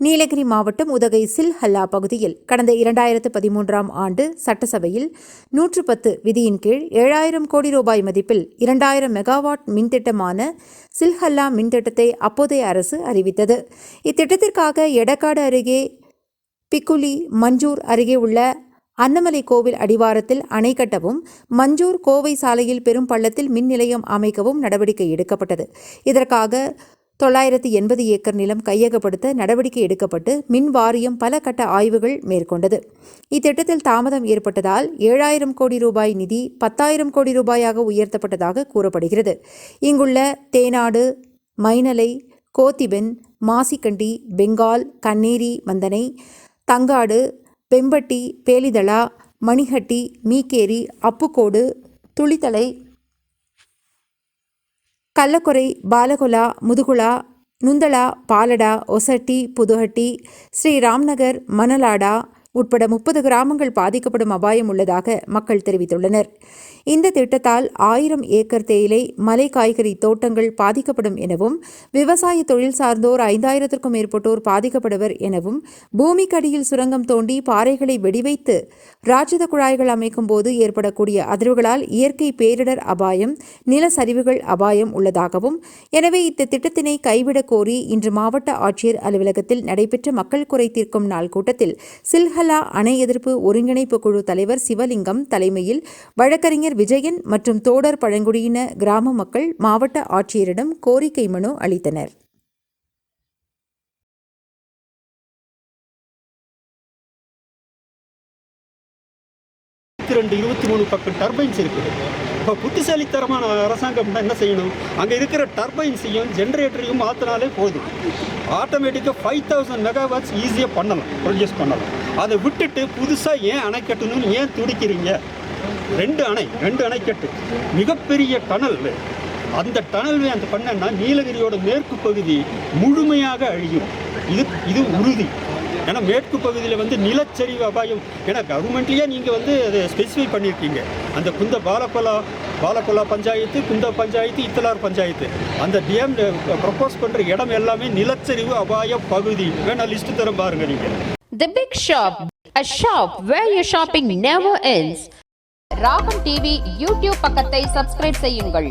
நீலகிரி மாவட்டம் உதகை சில்ஹல்லா பகுதியில் கடந்த இரண்டாயிரத்து பதிமூன்றாம் ஆண்டு சட்டசபையில் நூற்று பத்து விதியின் கீழ் ஏழாயிரம் கோடி ரூபாய் மதிப்பில் இரண்டாயிரம் மெகாவாட் மின்திட்டமான சில்ஹல்லா மின்திட்டத்தை அப்போதைய அரசு அறிவித்தது. இத்திட்டத்திற்காக எடக்காடு அருகே பிக்குலி மஞ்சூர் அருகே உள்ள அன்னமலை கோவில் அடிவாரத்தில் அணை கட்டவும் மஞ்சூர் கோவை சாலையில் பெரும் பள்ளத்தில் மின் நிலையம் அமைக்கவும் நடவடிக்கை எடுக்கப்பட்டது. இதற்காக தொள்ளாயிரத்தி எண்பது ஏக்கர் நிலம் கையகப்படுத்த நடவடிக்கை எடுக்கப்பட்டு மின் வாரியம் பல கட்ட ஆய்வுகள் மேற்கொண்டது. இத்திட்டத்தில் தாமதம் ஏற்பட்டதால் ஏழாயிரம் கோடி ரூபாய் நிதி பத்தாயிரம் கோடி ரூபாயாக உயர்த்தப்பட்டதாக கூறப்படுகிறது. இங்குள்ள தேனாடு மைனலை கோத்திபென் மாசிக்கண்டி பெங்கால் கண்ணேரி மந்தனை தங்காடு பெம்பட்டி பேலிதளா மணிஹட்டி மீக்கேரி அப்புக்கோடு துளித்தலை கள்ளக்குறை பாலகுலா முதுகுலா நுந்தளா பாலடா ஒசட்டி புதுஹட்டி ஸ்ரீ ராம்நகர் மணலாடா உட்பட முப்பது கிராமங்கள் பாதிக்கப்படும் அபாயம் உள்ளதாக மக்கள் தெரிவித்துள்ளனர். இந்த திட்டத்தால் ஆயிரம் ஏக்கர் தேயிலை மலை காய்கறி தோட்டங்கள் பாதிக்கப்படும் எனவும் விவசாய தொழில் சார்ந்தோர் ஐந்தாயிரத்திற்கும் மேற்பட்டோர் பாதிக்கப்படுவர் எனவும் பூமிக்கடியில் சுரங்கம் தோண்டி பாறைகளை வெடிவைத்து ராட்சத குழாய்கள் அமைக்கும் போது ஏற்படக்கூடிய அதிர்வுகளால் இயற்கை பேரிடர் அபாயம் நிலச்சரிவுகள் அபாயம் உள்ளதாகவும் எனவே இந்த திட்டத்தினை கைவிடக் கோரி இன்று மாவட்ட ஆட்சியர் அலுவலகத்தில் நடைபெற்ற மக்கள் குறை தீர்க்கும் நாள் கூட்டத்தில் சில்ஹல் அணை எதிர்ப்பு ஒருங்கிணைப்பு குழு தலைவர் சிவலிங்கம் தலைமையில் வழக்கறிஞர் விஜயன் மற்றும் தோடர் பழங்குடியின கிராம மக்கள் மாவட்ட ஆட்சியரிடம் கோரிக்கை மனு அளித்தனர். இருபத்தி ரெண்டு இருபத்தி மூணு பக்கம் டர்பைன்ஸ் இருக்குது. இப்போ புத்திசாலித்தரமான அரசாங்கம் என்ன செய்யணும்? அங்கே இருக்கிற டர்பைன்ஸையும் ஜென்ரேட்டரையும் மாற்றினாலே போதும். ஆட்டோமேட்டிக்காக ஃபைவ் தௌசண்ட் மெகாவாட்ஸ் ஈஸியாக பண்ணலாம் ப்ரொடியூஸ் பண்ணலாம். அதை விட்டுட்டு புதுசாக ஏன் அணை கட்டணும்னு ஏன் துடிக்கிறீங்க? ரெண்டு அணை ரெண்டு அணைக்கட்டு. மிகப்பெரிய டனல். அந்த டனல் அந்த பண்ணனா நீலகிரியோட மேற்கு பகுதி முழுமையாக அழியும். இது இது உறுதி. ஏன்னா மேற்கு பகுதியில் வந்து நிலச்சரிவு அபாயம். ஏன்னா கவர்மெண்ட்லேயே நீங்கள் வந்து அதை ஸ்பெசிஃபை பண்ணியிருக்கீங்க அந்த குந்த பாலக்கொலா பாலக்கொலா பஞ்சாயத்து குந்த பஞ்சாயத்து இத்தலார் பஞ்சாயத்து. அந்த டிஎம் ப்ரப்போஸ் பண்ணுற இடம் எல்லாமே நிலச்சரிவு அபாய பகுதி. வேணா லிஸ்ட்டு தரம் பாருங்கள் நீங்கள் The Big Shop, a shop where your shopping never ends. Ragam TV YouTube பக்கத்தை சப்ஸ்கிரைப் செய்யுங்கள்